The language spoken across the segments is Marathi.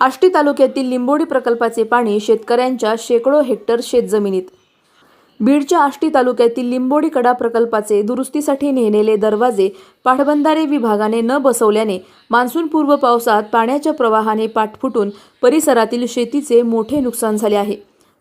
आष्टी तालुक्यातील लिंबोडी प्रकल्पाचे पाणी शेतकऱ्यांच्या शेकडो हेक्टर शेतजमिनीत. बीडच्या आष्टी तालुक्यातील लिंबोडी कडा प्रकल्पाचे दुरुस्तीसाठी नेलेले दरवाजे पाटबंधारे विभागाने न बसवल्याने मान्सूनपूर्व पावसात पाण्याच्या प्रवाहाने पाठ फुटून परिसरातील शेतीचे मोठे नुकसान झाले आहे.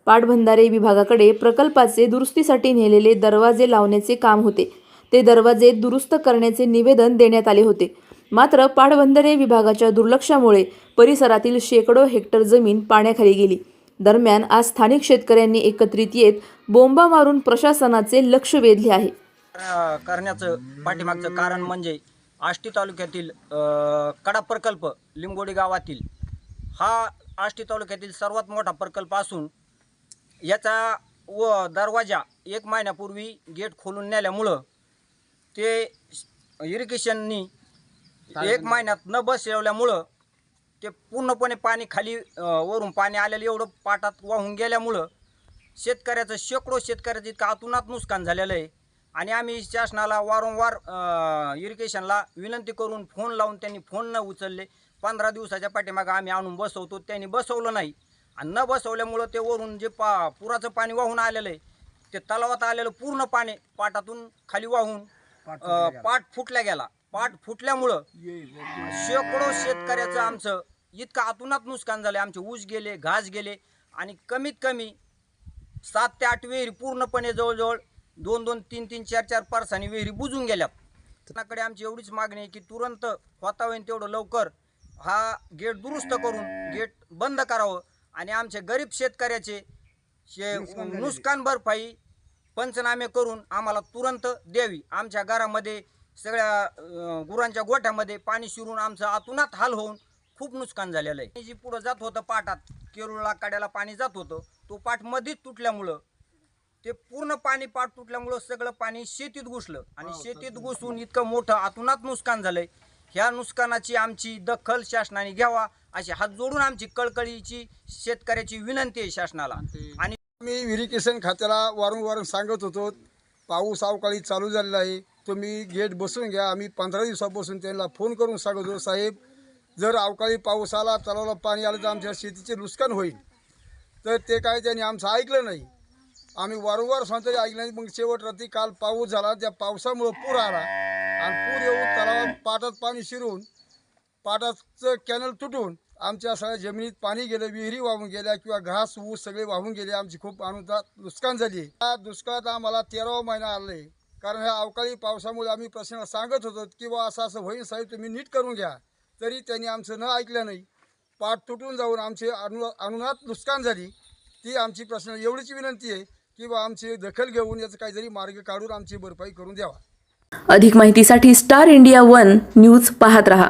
पाटबंधारे विभागाकडे प्रकल्पाचे दुरुस्तीसाठी नेलेले दरवाजे लावण्याचे काम होते. ते दरवाजे दुरुस्त करण्याचे निवेदन देण्यात आले होते. मात्र पाटबंधारे विभागाच्या दुर्लक्षामुळे परिसरातील शेकडो हेक्टर जमीन पाण्याखाली गेली. दरम्यान आज स्थानिक शेतकऱ्यांनी एकत्रित येत बोंबा मारून प्रशासनाचे लक्ष वेधले आहे. करण्याचं पाठीमागचं कारण म्हणजे आष्टी तालुक्यातील कडा प्रकल्प लिंगोडी गावातील. हा आष्टी तालुक्यातील सर्वात मोठा प्रकल्प असून याचा व दरवाजा एक महिन्यापूर्वी गेट खोलून नेल्यामुळं ते इरिगेशननी एक महिन्यात न बसवल्यामुळं ते पूर्णपणे पाणी खाली अ, वरून पाणी आलेलं एवढं पाटात वाहून गेल्यामुळं शेतकऱ्याचं शेकडो शेतकऱ्याचं इतकं आतुनात नुकसान झालेलं आहे. आणि आम्ही शासनाला वारंवार अ, इरिगेशनला विनंती करून फोन लावून त्यांनी फोन न उचलले. पंधरा दिवसाच्या पाठीमागं आम्ही आणून बसवतो. त्यांनी बसवलं नाही. आणि न बसवल्यामुळं ते वरून जे पा पुराचं पाणी वाहून आलेलं आहे ते तलावात आलेलं पूर्ण पाणी पाटातून खाली वाहून अ, पाट फुटल्या गेला. पाट फुटल्यामुळं शेकडो शेतकऱ्याचं आमचं इतकं आतुनात नुकसान झालं आमचे ऊस गेले घास गेले आणि कमीत कमी सात ते आठ विहिरी पूर्णपणे जवळजवळ दोन दोन तीन तीन चार चार पारसानी विहिरी बुजून गेल्यात त्याकडे आमची एवढीच मागणी आहे की तुरंत होता होईन तेवढं लवकर हा गेट दुरुस्त करून गेट बंद करावं आणि आमचे गरीब शेतकऱ्याचे शे नुकसान भरपाई पंचनामे करून आम्हाला तुरंत द्यावी. आमच्या घरामध्ये सगळ्या गुरांच्या गोठ्यामध्ये पाणी शिरून आमचं आतुनात हाल होऊन खूप नुकसान झालेलं आहे. जी पुढं जात होतं पाटात केरुळला काड्याला पाणी जात होतं तो पाट मध्येच तुटल्यामुळं ते पूर्ण पाणी पाट तुटल्यामुळं सगळं पाणी शेतीत घुसलं. आणि शेतीत घुसून इतकं मोठं आतुनात नुकसान झालंय. ह्या नुकसानाची आमची दखल शासनाने घ्यावा अशी हात जोडून आमची कळकळीची शेतकऱ्याची विनंती आहे शासनाला. आणि मी इरिगेशन खात्याला वारंवार सांगत होतो पाऊस अवकाळी चालू झालेला आहे. तुम्ही गेट बसून घ्या. आम्ही पंधरा दिवसापासून त्यांना फोन करून सांगतो साहेब जर अवकाळी पाऊस आला तलावाला पाणी आलं तर आमच्या शेतीचे नुकसान होईल. तर ते काय त्यांनी आमचं ऐकलं नाही. आम्ही वारंवार सांगतो ऐकलं नाही. मग शेवट रात्री काल पाऊस झाला त्या पावसामुळं पूर आला. आणि पूर येऊन तलावात पाटात पाणी शिरून पाटाचं कॅनल तुटून आमच्या सगळ्या जमिनीत पाणी गेलं विहिरी वाहून गेल्या किंवा घास ऊस सगळे वाहून गेले. आमची खूप अनुदात नुकसान झाली. त्या दुष्काळात आम्हाला तेरावा महिना आले कारण ह्या अवकाळी पावसामुळे आम्ही प्रश्न सांगत होतो की बा असं असं होईल साहेब तुम्ही नीट करून घ्या. तरी त्यांनी आमचं न ऐकलं नाही. पाठ तुटून जाऊन आमचे अनु अनुनात नुकसान झाली. ती आमची प्रश्न एवढीच विनंती आहे की बा आमची दखल घेऊन याचा काहीतरी मार्ग काढून आमची भरपाई करून द्यावा. अधिक माहितीसाठी स्टार इंडिया वन न्यूज पाहत रहा.